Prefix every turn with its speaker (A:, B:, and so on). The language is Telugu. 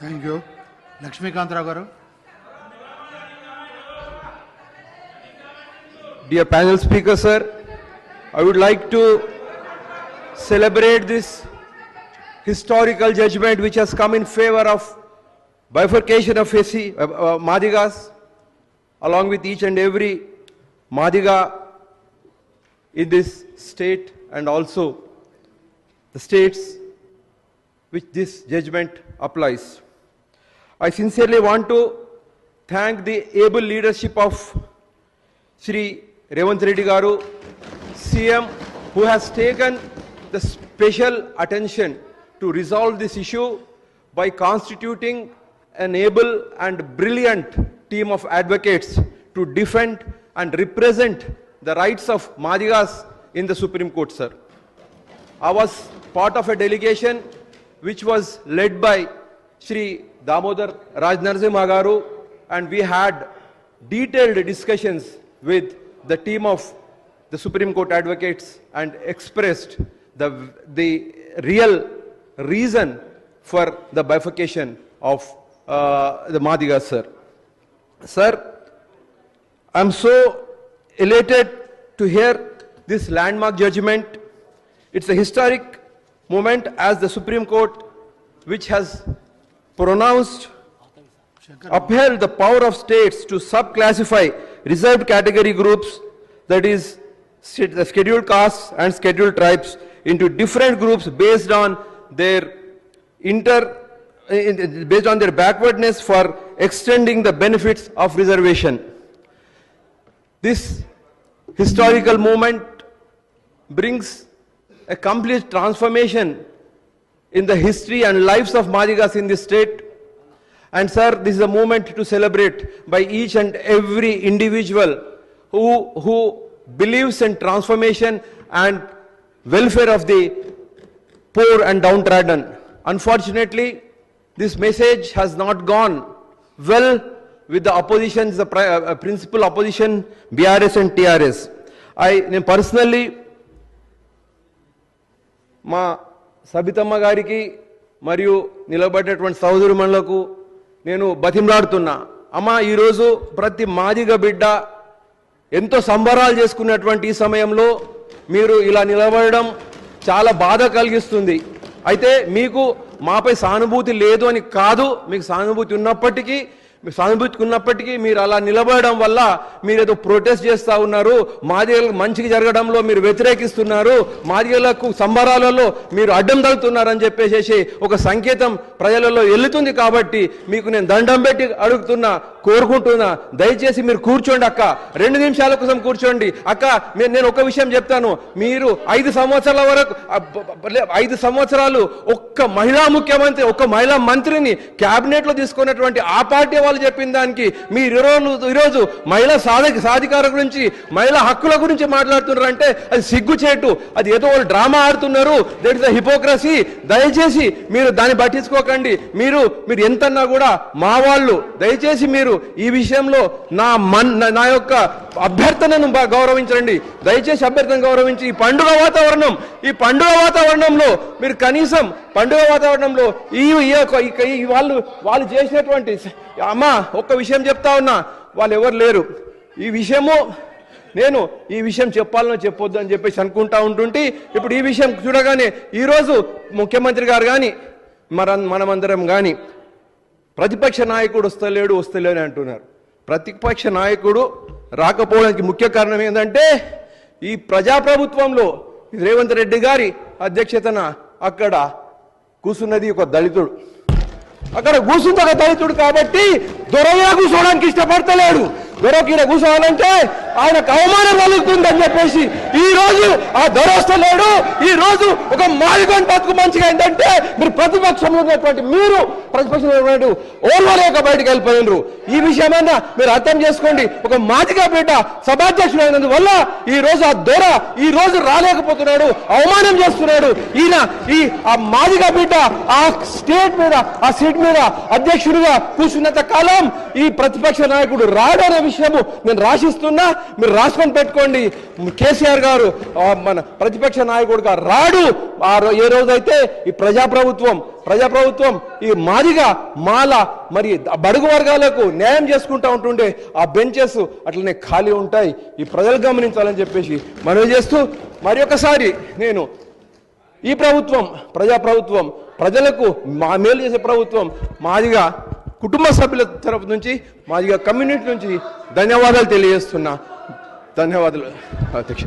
A: థ్యాంక్ యూ లక్ష్మీకాంతరావు గారు
B: Dear panel speaker, sir, I would like to celebrate this historical judgment which has come in favor of bifurcation of SC, uh, uh, Madigas, along with each and every Madiga in this state and also the states which this judgment applies. I sincerely want to thank the able leadership of Sri Revant Reddy Garu, CM, who has taken the special attention to resolve this issue by constituting an able and brilliant team of advocates to defend and represent the rights of Madigas in the Supreme Court, sir. I was part of a delegation which was led by Sri Damodar Rajnarsimha Garu and we had detailed discussions with the team of the Supreme Court advocates and expressed the, the real reason for the bifurcation of uh, the Madigas, sir. Sir, I'm so elated to hear this landmark judgment. It's a historic moment as the Supreme Court, which has pronounced, upheld the power of states to subclassify reserved category groups, that is, the scheduled castes and scheduled tribes, into different groups based on their inter, in- in- based on their backwardness for extending the benefits of reservation. This historical moment brings a complete transformation in the history and lives of Madigas in this state. And sir, this is a moment to celebrate by each and every individual who, who believes in transformation and welfare of the poor and downtrodden. Unfortunately, this message has not gone well with the opposition, the uh, uh, principal opposition, BRS and TRS. I personally మా సబితమ్మ గారికి మరియు నిలబడినటువంటి సహోదరుమణులకు నేను బతిమలాడుతున్నా. అమ్మ ఈరోజు ప్రతి మాదిగ బిడ్డ ఎంతో సంబరాలు చేసుకున్నటువంటి ఈ సమయంలో మీరు ఇలా నిలబడడం చాలా బాధ కలిగిస్తుంది. అయితే మీకు మాపై సానుభూతి లేదు అని కాదు. మీకు సానుభూతి ఉన్నప్పటికీ మీ సానుభూతికి ఉన్నప్పటికీ మీరు అలా నిలబడడం వల్ల మీరు ఏదో ప్రొటెస్ట్ చేస్తూ ఉన్నారు మాదిగలకు మంచిగా జరగడంలో మీరు వ్యతిరేకిస్తున్నారు మాదిగలకు సంబరాలలో మీరు అడ్డం తగులుతున్నారని చెప్పేసి ఒక సంకేతం ప్రజలలో వెళ్తుంది కాబట్టి మీకు నేను దండం పెట్టి అడుగుతున్నా కోరుకుంటున్నా. దయచేసి మీరు కూర్చోండి అక్క. రెండు నిమిషాల కోసం కూర్చోండి. అక్క మీరు నేను ఒక విషయం చెప్తాను. మీరు ఐదు సంవత్సరాల వరకు ఐదు సంవత్సరాలు ఒక్క మహిళా ముఖ్యమంత్రి ఒక్క మహిళా మంత్రిని క్యాబినెట్లో లో తీసుకున్నటువంటి ఆ పార్టీ వాళ్ళు చెప్పిన దానికి మీరు ఈరోజు ఈరోజు మహిళా సాధక సాధికార గురించి మహిళా హక్కుల గురించి మాట్లాడుతున్నారు అంటే అది సిగ్గుచేటు. అది ఏదో వాళ్ళు డ్రామా ఆడుతున్నారు. దట్ ఇస్ ద హిపోక్రసీ దయచేసి మీరు దాన్ని పట్టించుకోకండి. మీరు మీరు ఎంతన్నా కూడా మా వాళ్ళు దయచేసి మీరు ఈ విషయంలో నా మన్ నా- యొక్క అభ్యర్థనను గౌరవించండి. దయచేసి అభ్యర్థన గౌరవించి ఈ పండుగ వాతావరణం ఈ పండుగ వాతావరణంలో మీరు కనీసం పండుగ వాతావరణంలో ఈ యొక్క- వాళ్ళు వాళ్ళు చేసినటువంటి అమ్మ ఒక్క విషయం చెప్తా ఉన్నా వాళ్ళు ఎవరు లేరు. ఈ విషయము నేను ఈ విషయం చెప్పాలనో చెప్పొద్దు అని చెప్పేసి అనుకుంటా ఉంటుంటే. ఇప్పుడు ఈ విషయం చూడగానే ఈరోజు ముఖ్యమంత్రి గారు కానీ మన మనమందరం కానీ ప్రతిపక్ష నాయకుడు వస్తలేడు వస్తలేడు అంటున్నారు. ప్రతిపక్ష నాయకుడు రాకపోవడానికి ముఖ్య కారణం ఏంటంటే ఈ ప్రజాప్రభుత్వంలో రేవంత్ రెడ్డి గారి అధ్యక్షతన అక్కడ కూసున్నది ఒక దళితుడు. అక్కడ కూర్చుంది ఒక దళితుడు కాబట్టి దొరగా కూర్చోవడానికి ఇష్టపడతలేడు. దొరకీడ కూర్చోవాలంటే ఆయనకు అవమానం కలుగుతుందని చెప్పేసి ఈ రోజు ఆ దొర వస్తలేడు ఈ రోజు ఒక మాదిగోని బతుకు మంచిగా ఏంటంటే మీరు ప్రతిపక్షంలో ఉన్నటువంటి మీరు ప్రతిపక్షంలో ఉన్నటువంటి ఓర్వలేక బయటకు వెళ్ళిపోయినరు. ఈ విషయమైనా మీరు అర్థం చేసుకోండి. ఒక మాదిగా బిడ్డ సభాధ్యక్షుడు అయినందువల్ల ఈ రోజు ఆ దొర ఈ రోజు రాలేకపోతున్నాడు అవమానం చేస్తున్నాడు. ఈయన ఈ ఆ మాదిగా బిడ్డ ఆ స్టేట్ మీద ఆ సీట్ మీద అధ్యక్షుడిగా కూర్చున్నంత కాలం ఈ ప్రతిపక్ష నాయకుడు రాడనే విషయము నేను రాసిస్తున్నా మీరు రాసుకొని పెట్టుకోండి. కేసీఆర్ గారు మన ప్రతిపక్ష నాయకుడుగా రాడు. ఆ ఏ రోజైతే ఈ ప్రజాప్రభుత్వం ప్రజాప్రభుత్వం ఈ మాదిగా మాల మరి బడుగు వర్గాలకు న్యాయం చేసుకుంటా ఉంటుండే ఆ బెంచెస్ అట్లనే ఖాళీ ఉంటాయి. ఈ ప్రజలు గమనించాలని చెప్పేసి మనవి చేస్తూ మరి ఒకసారి నేను ఈ ప్రభుత్వం ప్రజా ప్రభుత్వం ప్రజలకు మా మేలు చేసే ప్రభుత్వం మాదిగా కుటుంబ సభ్యుల తరపు నుంచి మాదిగా కమ్యూనిటీ నుంచి ధన్యవాదాలు తెలియజేస్తున్నా. ధన్యవాదాలు. అధ్యక్ష.